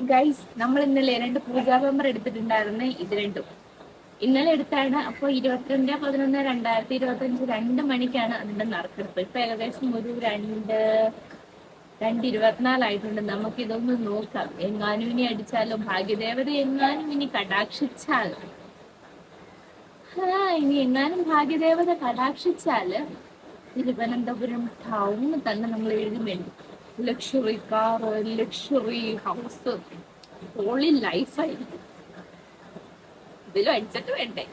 Guys നമ്മൾ ഇന്നലെ രണ്ട് പൂജാ പേപ്പർ എടുത്തിട്ടുണ്ടായിരുന്നു ഇത് രണ്ടും. ഇന്നലെ എടുത്താണ് അപ്പോൾ ഇരുപത്തിരണ്ട് പതിനൊന്ന് രണ്ടായിരത്തി ഇരുപത്തഞ്ച് രണ്ട് മണിക്കാണ് അതിന്റെ നറുക്കെടുപ്പ് ഇപ്പൊ ഏകദേശം ഒരു രണ്ട് രണ്ട് ഇരുപത്തിനാലായിട്ടുണ്ട് നമുക്ക് ഇതൊന്ന് നോക്കാം. എങ്ങാനും ഇനി അടിച്ചാലോ ഭാഗ്യദേവത എങ്ങാനും ഇനി കടാക്ഷിച്ചാൽ. ആ ഇനി എങ്ങാനും ഭാഗ്യദേവത കടാക്ഷിച്ചാൽ തിരുവനന്തപുരം ടൗണിൽ തന്നെ നമ്മൾ എഴുതുന്നുണ്ട് ലക്ഷറി കാർ ലക്ഷറി ഹൗസ് ഹോളി ലൈഫായിരിക്കും ഇതിലും അഡ്ജസ്റ്റ് വേണ്ടേ?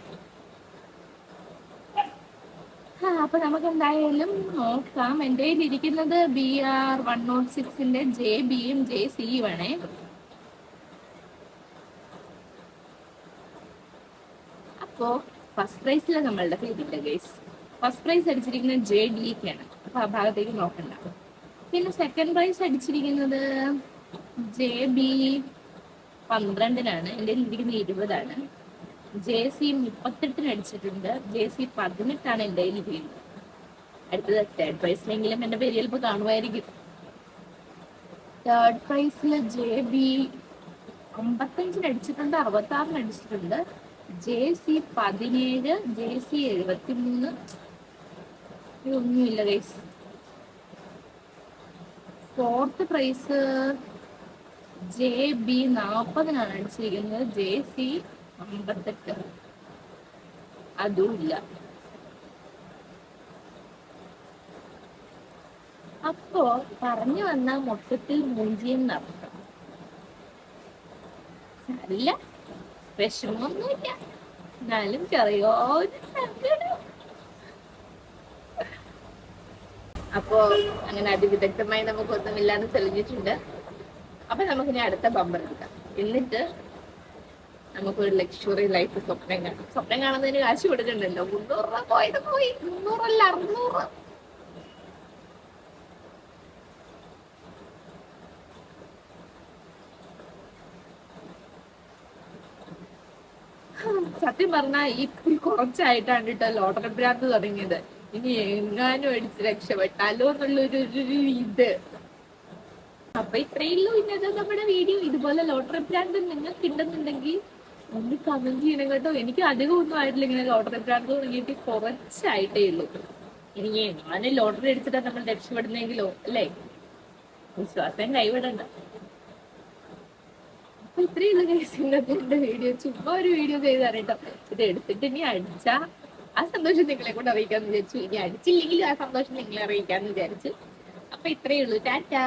അപ്പൊ നമുക്ക് എന്തായാലും നോക്കാം. എന്റെ ഇരിക്കുന്നത് ബി ആർ വൺ നോട്ട് സിക്സിന്റെ ജെ ബിയും ജെ സിയും ആണേ അപ്പോ ഫസ്റ്റ് പ്രൈസിലാണ് നമ്മളുടെ പേരില്ല ഗൈസ് ഫസ്റ്റ് പ്രൈസ് അടിച്ചിരിക്കുന്നത് ജെ ഡി ഒക്കെയാണ് അപ്പൊ ആ ഭാഗത്തേക്ക് നോക്കണ്ട. പിന്നെ സെക്കൻഡ് പ്രൈസ് അടിച്ചിരിക്കുന്നത് ജെ ബി പന്ത്രണ്ടിനാണ്. എന്റെ ഇരിക്കുന്ന ഇരുപതാണ്. ജെ സി മുപ്പത്തെട്ടിന് അടിച്ചിട്ടുണ്ട്. ജെ സി പതിനെട്ടാണ് എന്റെ ഇരിക്കുന്നത് അടുത്തത് തേർഡ് പ്രൈസിലെങ്കിലും എന്റെ പേര് ചിലപ്പോൾ കാണുമായിരിക്കും. തേർഡ് പ്രൈസിൽ ജെ ബി അമ്പത്തഞ്ചിന് അടിച്ചിട്ടുണ്ട്. അറുപത്താറിന് അടിച്ചിട്ടുണ്ട്. ജെ സി പതിനേഴ് ജെ സി എഴുപത്തി മൂന്ന് ഒന്നുമില്ല guys fourth prize J B നാൽപ്പതിനാണ് അടിച്ചിരിക്കുന്നത്. ജെ സി അമ്പത്തെട്ട്. അതുമില്ല. അപ്പോ പറഞ്ഞു വന്ന മൊത്തത്തിൽ മൂഞ്ചിയും അർത്ഥം സാരില്ല വിഷമമൊന്നുമില്ല. എന്നാലും ഒരു സങ്കടം. അപ്പോ അങ്ങനെ അതിവിദഗ്ധമായി നമുക്കൊന്നുമില്ലാന്ന് തെളിഞ്ഞിട്ടുണ്ട്. അപ്പൊ നമുക്ക് ഇനി അടുത്ത ബമ്പർ എടുക്കാം. എന്നിട്ട് നമുക്കൊരു ലക്ഷറി ലൈഫ് സ്വപ്നം കാണാം. സ്വപ്നം കാണുന്നതിന് കാശ് കൊടുക്കണ്ടല്ലോ? മുന്നൂറ് രൂപ പോയത് പോയി. മുന്നൂറല്ല അറുന്നൂറ്. സത്യം പറഞ്ഞാൽ ഈ കുറച്ചായിട്ടാണ് കേട്ടോ ലോട്ടറി ഭ്രാന്ത് തുടങ്ങിയത്. ഇനി എങ്ങാനും അടിച്ച് രക്ഷപ്പെട്ടാലോ എന്നുള്ളൊരു ഇത്. അപ്പൊ ഇത്രയുള്ളൂ ഇന്നത്തെ നമ്മുടെ വീഡിയോ. ഇതുപോലെ ലോട്ടറി ഭ്രാന്ത് നിങ്ങൾക്ക് ഉണ്ടെന്നുണ്ടെങ്കിൽ ഒന്ന് കമന്റ് ചെയ്യണം കേട്ടോ. എനിക്ക് അധികം ഒന്നും ആയിട്ടില്ല ഇങ്ങനെ ലോട്ടറി ഭ്രാന്ത് തുടങ്ങിയിട്ട് കുറച്ചായിട്ടേ ഉള്ളൂ. ഇനി എങ്ങാനും ലോട്ടറി എടുത്തിട്ടാ നമ്മൾ രക്ഷപ്പെടുന്നെങ്കിലോ അല്ലേ? വിശ്വാസം കൈവിടണ്ട. അപ്പൊ ഇത്രയുള്ള കേസ് ഇന്നത്തെ വീഡിയോ. ചുമ്മാ ഒരു വീഡിയോ ചെയ്താണ് ഇത് എടുത്തിട്ട് ഇനി അടിച്ചാ ആ സന്തോഷം നിങ്ങളെ കൊണ്ട് അറിയിക്കാന്ന് വിചാരിച്ചു. ഇനി അടിച്ചില്ലെങ്കിൽ ആ സന്തോഷം നിങ്ങളെ അറിയിക്കാന്ന് വിചാരിച്ചു. അപ്പൊ ഇത്രയേ ഉള്ളൂ. ടാറ്റാ.